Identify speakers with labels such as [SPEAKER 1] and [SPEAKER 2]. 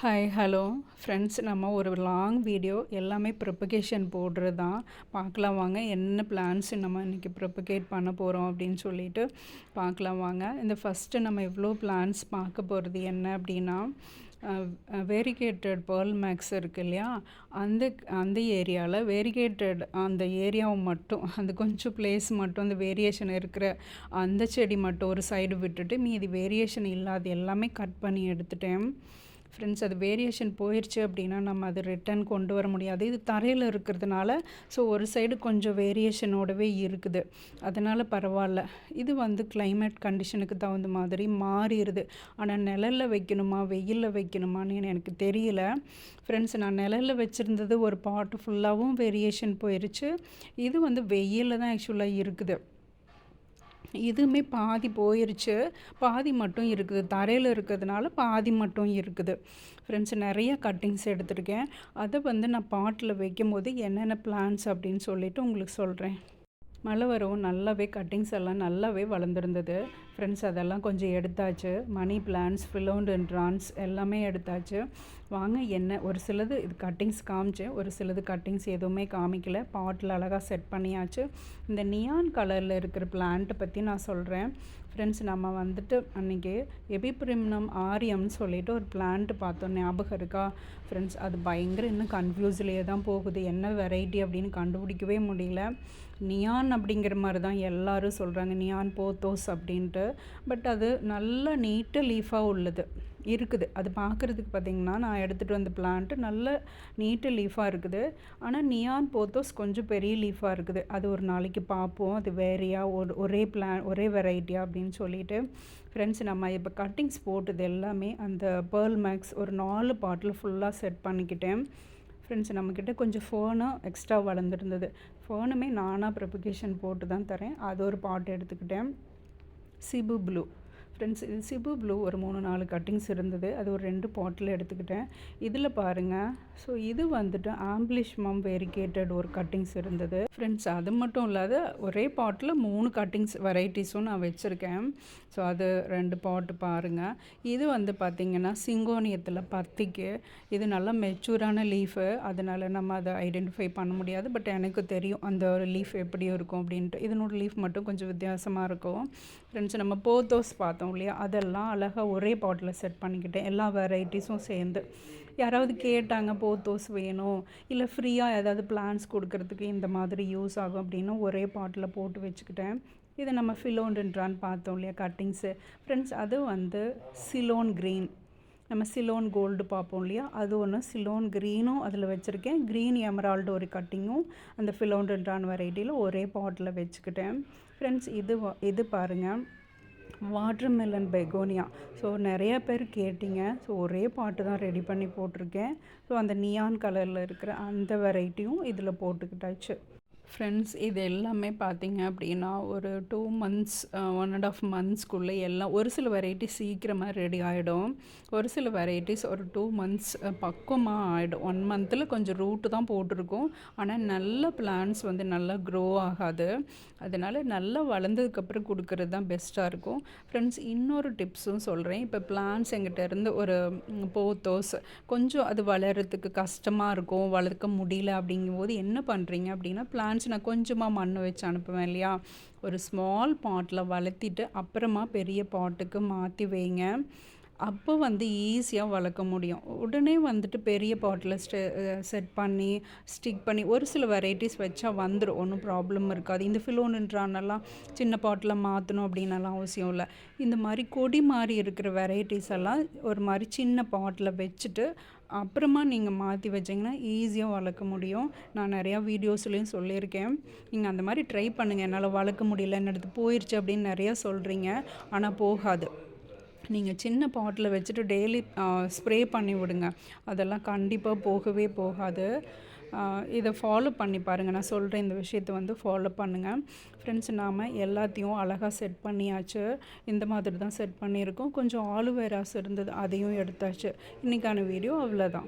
[SPEAKER 1] Hi hello friends நம்ம ஒரு long video எல்லாமே ப்ரிப்பகேஷன் போடுறது தான் பார்க்கலாம் வாங்க என்ன பிளான்ஸ் நம்ம இன்றைக்கி ப்ரொபகேட் பண்ண போகிறோம் அப்படின்னு சொல்லிட்டு பார்க்கலாம் வாங்க. இந்த ஃபஸ்ட்டு நம்ம எவ்வளோ பிளான்ஸ் பார்க்க போகிறது என்ன அப்படின்னா வேரிகேட்டட் பேர்ல் மேக்ஸ் இருக்குது இல்லையா? அந்த அந்த ஏரியாவில் வேரிகேட்டட் அந்த ஏரியாவை மட்டும் அந்த கொஞ்சம் பிளேஸ் மட்டும் அந்த வேரியேஷன் இருக்கிற அந்த செடி மட்டும் ஒரு சைடு விட்டுட்டு மீதி வேரியேஷன் இல்லாத எல்லாமே கட் பண்ணி எடுத்துட்டேன். ஃப்ரெண்ட்ஸ் அது வேரியேஷன் போயிடுச்சு அப்படின்னா நம்ம அது ரிட்டர்ன் கொண்டு வர முடியாது. இது தரையில் இருக்கிறதுனால ஸோ ஒரு சைடு கொஞ்சம் வேரியேஷனோடவே இருக்குது. அதனால் பரவாயில்ல. இது வந்து கிளைமேட் கண்டிஷனுக்கு தகுந்த மாதிரி மாறிடுது. ஆனால் நிழலில் வைக்கணுமா வெயிலில் வைக்கணுமான்னு எனக்கு தெரியல. ஃப்ரெண்ட்ஸ் நான் நிழலில் வச்சுருந்தது ஒரு பாட்டு ஃபுல்லாகவும் வேரியேஷன் போயிடுச்சு இது வந்து வெயிலில் தான் ஆக்சுவலாக இருக்குது. இதுவுமே பாதி போயிருச்சு. பாதி மட்டும் இருக்குது. தரையில் இருக்கிறதுனால பாதி மட்டும் இருக்குது. ஃப்ரெண்ட்ஸ் நிறைய கட்டிங்ஸ் எடுத்திருக்கேன். அதை வந்து நான் பாட்டில் வைக்கும் போது என்னென்ன பிளான்ஸ் அப்படின்னு சொல்லிவிட்டு உங்களுக்கு சொல்கிறேன் மழை வரவும் நல்லாவே கட்டிங்ஸ் எல்லாம் நல்லாவே வளர்ந்துருந்தது. ஃப்ரெண்ட்ஸ் அதெல்லாம் கொஞ்சம் எடுத்தாச்சு. மணி பிளான்ஸ் ஃபிலோண்டன்ட்ரான்ஸ் எல்லாமே எடுத்தாச்சு. வாங்க என்ன ஒரு சிலது இது கட்டிங்ஸ் காமிச்சு ஒரு சிலது கட்டிங்ஸ் எதுவுமே காமிக்கல. பாட்டில் அழகாக செட் பண்ணியாச்சு. இந்த நியான் கலரில் இருக்கிற பிளான்ட்டை பற்றி நான் சொல்கிறேன் ஃப்ரெண்ட்ஸ் நம்ம வந்துட்டு அன்றைக்கி எபிப்ரிம்னம் ஆரியம்னு சொல்லிட்டு ஒரு பிளான்ட் பார்த்தோம். ஞாபகம் இருக்கா? ஃப்ரெண்ட்ஸ் அது பயங்கர இன்னும் கன்ஃபியூஸ்லேயே தான் போகுது. என்ன வெரைட்டி அப்படின்னு கண்டுபிடிக்கவே முடியல. நியான் அப்படிங்கிற மாதிரி தான் எல்லோரும் சொல்கிறாங்க நியான் போத்தோஸ் அப்படின்ட்டு. பட் அது நல்ல நீட்டு லீஃபாக உள்ளது. இருக்குது. அது பார்க்குறதுக்கு பார்த்திங்கன்னா நான் எடுத்துகிட்டு வந்த பிளான்ட்டு நல்ல நீட்டு லீஃபாக இருக்குது. ஆனால் நியான் போத்தோஸ் கொஞ்சம் பெரிய லீஃபாக இருக்குது. அது ஒரு நாளைக்கு பார்ப்போம். அது வேறையாக ஒரு ஒரே பிளான் ஒரே வெரைட்டியாக அப்படின்னு சொல்லிட்டு ஃப்ரெண்ட்ஸ் நம்ம இப்போ கட்டிங்ஸ் போட்டது எல்லாமே அந்த பேர்ல் மேக்ஸ் ஒரு நாலு பாட்டில் ஃபுல்லாக செட் பண்ணிக்கிட்டேன். ஃப்ரெண்ட்ஸ் நம்மக்கிட்ட கொஞ்சம் ஃபோனும் எக்ஸ்ட்ரா வளர்ந்துருந்தது. ஃபோனுமே நானாக ப்ரிப்பகேஷன் போட்டு தான் தரேன். அது ஒரு பாட்டு எடுத்துக்கிட்டேன். சிபு ப்ளூ ஃப்ரெண்ட்ஸ் இது சிபு ப்ளூ ஒரு மூணு நாலு கட்டிங்ஸ் இருந்தது. அது ஒரு ரெண்டு பாட்டில் எடுத்துக்கிட்டேன். இதில் பாருங்கள் ஸோ இது வந்துட்டு ஆம்பிளிஷ் மம் வெரிகேட்டட் ஒரு கட்டிங்ஸ் இருந்தது. ஃப்ரெண்ட்ஸ் அது மட்டும் இல்லாத ஒரே பாட்டில் மூணு கட்டிங்ஸ் வெரைட்டிஸும் நான் வச்சுருக்கேன். ஸோ அது ரெண்டு பாட்டு பாருங்கள் இது வந்து பார்த்திங்கன்னா சிங்கோனியத்தில் பத்திக்கு. இது நல்லா மெச்சூரான லீஃபு. அதனால் நம்ம அதை ஐடென்டிஃபை பண்ண முடியாது. பட் எனக்கு தெரியும் அந்த ஒரு லீஃப் எப்படி இருக்கும் அப்படின்ட்டு. இதனோட லீஃப் மட்டும் கொஞ்சம் வித்தியாசமாக இருக்கும். ஃப்ரெண்ட்ஸ் நம்ம போத்தோஸ் பார்த்தோம். பார்த்தோம் இல்லையா? அதெல்லாம் அழகாக ஒரே பாட்டில் செட் பண்ணிக்கிட்டேன் எல்லா வெரைட்டிஸும் சேர்ந்து. யாராவது கேட்டாங்க போத்தோஸ் வேணும். இல்லை ஃப்ரீயாக ஏதாவது பிளான்ஸ் கொடுக்கறதுக்கு இந்த மாதிரி யூஸ் ஆகும் அப்படின்னு ஒரே பாட்டில் போட்டு வச்சுக்கிட்டேன். இதை நம்ம ஃபிலோன்டுன்றான்னு பார்த்தோம் இல்லையா கட்டிங்ஸு ஃப்ரெண்ட்ஸ் அது வந்து சிலோன் க்ரீன் நம்ம சிலோன் கோல்டு பார்ப்போம் இல்லையா? அது ஒன்று சிலோன் க்ரீனும் அதில் வச்சுருக்கேன். க்ரீன் எமரால்டு ஒரு கட்டிங்கும் அந்த ஃபிலோன்டுன்றான் வெரைட்டியில் ஒரே பாட்டில் வச்சுக்கிட்டேன். ஃப்ரெண்ட்ஸ் இது இது பாருங்கள் வாட்டர்மெலன் பெகோனியா. ஸோ நிறைய பேர் கேட்டிங்க. ஸோ ஒரே பாட்டு தான் ரெடி பண்ணி போட்டிருக்கேன். ஸோ அந்த நியான் கலரில் இருக்கிற அந்த வெரைட்டியும் இதில் போட்டுக்கிட்டாச்சு. ஃப்ரெண்ட்ஸ் இது எல்லாமே பார்த்தீங்க அப்படின்னா ஒரு two months one and half மந்த்ஸ்க்குள்ளே எல்லாம் ஒரு சில வெரைட்டிஸ் சீக்கிரமாக ரெடி ஆகிடும் ஒரு சில வெரைட்டிஸ் ஒரு டூ மந்த்ஸ் பக்குவமாக ஆகிடும் ஒன் மந்தில் கொஞ்சம் ரூட்டு தான் போட்டிருக்கோம். ஆனால் நல்ல பிளான்ஸ் வந்து நல்லா க்ரோ ஆகாது. அதனால் நல்லா வளர்ந்ததுக்கப்புறம் கொடுக்கறது தான் பெஸ்ட்டாக இருக்கும். ஃப்ரெண்ட்ஸ் இன்னொரு டிப்ஸும் சொல்கிறேன் இப்போ பிளான்ஸ் எங்கிட்ட இருந்து ஒரு போத்தோஸ் கொஞ்சம் அது வளர்கிறதுக்கு கஷ்டமாக இருக்கும் வளர்க்க முடியல அப்படிங்கும்போது என்ன பண்ணுறீங்க அப்படின்னா பிளான் பிளான்ஸ் நான் கொஞ்சமாக மண் வச்சு அனுப்புவேன் இல்லையா? ஒரு ஸ்மால் பாட்டில் வளர்த்திட்டு அப்புறமா பெரிய பாட்டுக்கு மாற்றி வைங்க. அப்போ வந்து ஈஸியாக வளர்க்க முடியும். உடனே வந்துட்டு பெரிய பாட்டில் ஸ்டெ செட் பண்ணி ஸ்டிக் பண்ணி ஒரு சில வெரைட்டிஸ் வச்சா வந்துடும் ஒன்றும் ப்ராப்ளம் இருக்காது. இந்த ஃபிலோனுன்றானெல்லாம் சின்ன பாட்டில் மாற்றணும் அப்படின்னலாம் அவசியம் இல்லை. இந்த மாதிரி கொடி மாதிரி இருக்கிற வெரைட்டிஸ் எல்லாம் ஒரு மாதிரி சின்ன பாட்டில் வச்சுட்டு அப்புறமா நீங்கள் மாற்றி வச்சிங்கன்னா ஈஸியாக வளர்க்க முடியும். நான் நிறையா வீடியோஸ்லேயும் சொல்லியிருக்கேன். நீங்கள் அந்த மாதிரி ட்ரை பண்ணுங்கள் என்னால் வளர்க்க முடியல என்னது போயிடுச்சு அப்படின்னு நிறையா சொல்கிறீங்க ஆனால் போகாது. நீங்கள் சின்ன பாட்டில் வச்சுட்டு டெய்லி ஸ்ப்ரே பண்ணி விடுங்க. அதெல்லாம் கண்டிப்பாக போகவே போகாது. இதை ஃபாலோ பண்ணி பாருங்கள் நான் சொல்கிறேன் இந்த விஷயத்தை வந்து ஃபாலோ பண்ணுங்கள் ஃப்ரெண்ட்ஸ் நாம் எல்லாத்தையும் அழகாக செட் பண்ணியாச்சு. இந்த மாதிரி தான் செட் பண்ணியிருக்கோம். கொஞ்சம் ஆலுவேராஸ் இருந்தது அதையும் எடுத்தாச்சு. இன்றைக்கான வீடியோ அவ்வளோதான்